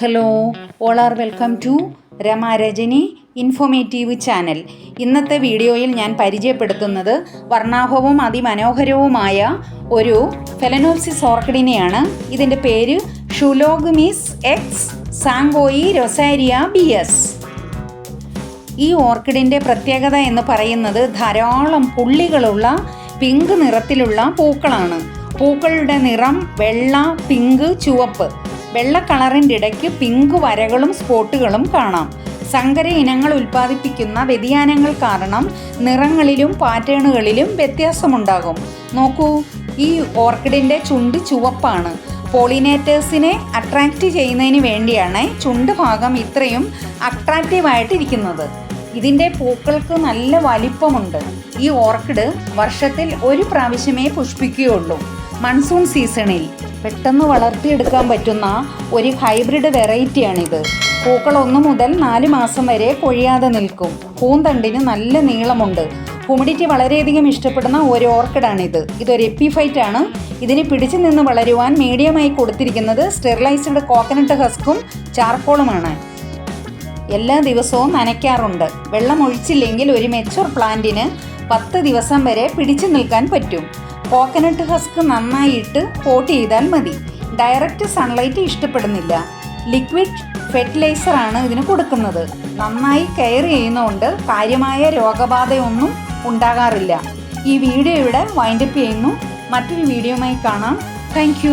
Hello all are welcome to Rama Rajani informative channel ഇന്നത്തെ വീഡിയോയിൽ ഞാൻ പരിചയപ്പെടുത്തുന്നത് വർണാഭവും അതിമനോഹരവുമായ ഒരു ഫെലനോപ്സിസ് ഓർക്കിഡിനെയാണ്. ഇതിന്റെ പേര് ഷുലോഗ്മിസ് എക്സ് സാങ്കോയി റൊസാരിയ ബി എസ് ഈ ഓർക്കിഡിന്റെ പ്രത്യേകത എന്ന് പറയുന്നത് ധാരാളം പുള്ളികളുള്ള പിങ്ക് നിറത്തിലുള്ള പൂക്കളാണ്. പൂക്കളുടെ നിറം വെള്ള പിങ്ക് ചുവപ്പ്. വെള്ള കളറിന്റെ ഇടയ്ക്ക് പിങ്ക് വരകളും സ്പോട്ടുകളും കാണാം. സങ്കര ഇനങ്ങൾ ഉൽപ്പാദിപ്പിക്കുന്ന വ്യതിയാനങ്ങൾ കാരണം നിറങ്ങളിലും പാറ്റേണുകളിലും വ്യത്യാസമുണ്ടാകും. നോക്കൂ ഈ ഓർക്കിഡിന്റെ ചുണ്ട് ചുവപ്പാണ്. പോളിനേറ്റേഴ്സിനെ അട്രാക്റ്റ് ചെയ്യുന്നതിന് വേണ്ടിയാണ് ചുണ്ട് ഭാഗം ഇത്രയും അട്രാക്റ്റീവായിട്ടിരിക്കുന്നത്. ഇതിന്റെ പൂക്കൾക്ക് നല്ല വലിപ്പമുണ്ട്. ഈ ഓർക്കിഡ് വർഷത്തിൽ ഒരു പ്രാവശ്യമേ പുഷ്പിക്കുകയുള്ളൂ. മൺസൂൺ സീസണിൽ പെട്ടെന്ന് വളർത്തിയെടുക്കാൻ പറ്റുന്ന ഒരു ഹൈബ്രിഡ് വെറൈറ്റിയാണിത്. പൂക്കൾ ഒന്ന് മുതൽ നാല് മാസം വരെ കൊഴിയാതെ നിൽക്കും. പൂന്തണ്ടിന് നല്ല നീളമുണ്ട്. ഹ്യൂമിഡിറ്റി വളരെയധികം ഇഷ്ടപ്പെടുന്ന ഒരു ഓർക്കിഡാണിത്. ഇതൊരു എപ്പിഫൈറ്റ് ആണ്. ഇതിന് പിടിച്ചു നിന്ന് വളരുവാൻ മീഡിയമായി കൊടുത്തിരിക്കുന്നത് സ്റ്റെറിലൈസ്ഡ് കോക്കനട്ട് ഹസ്കും ചാർക്കോളുമാണ്. എല്ലാ ദിവസവും നനയ്ക്കാറുണ്ട്. വെള്ളം ഒഴിച്ചില്ലെങ്കിൽ ഒരു മെച്ചൂർ പ്ലാന്റിന് പത്ത് ദിവസം വരെ പിടിച്ചു നിൽക്കാൻ പറ്റും. കോക്കനട്ട് ഹസ്ക് നന്നായിട്ട് കോട്ട് ചെയ്താൽ മതി. ഡയറക്റ്റ് സൺലൈറ്റ് ഇഷ്ടപ്പെടുന്നില്ല. ലിക്വിഡ് ഫെർട്ടിലൈസർ ആണ് ഇതിന് കൊടുക്കുന്നത്. നന്നായി കെയർ ചെയ്യുന്നതുകൊണ്ട് കാര്യമായ രോഗബാധയൊന്നും ഉണ്ടാകാറില്ല. ഈ വീഡിയോ ഇവിടെ വൈൻഡപ്പ് ചെയ്യുന്നു. മറ്റൊരു വീഡിയോയുമായി കാണാം. താങ്ക്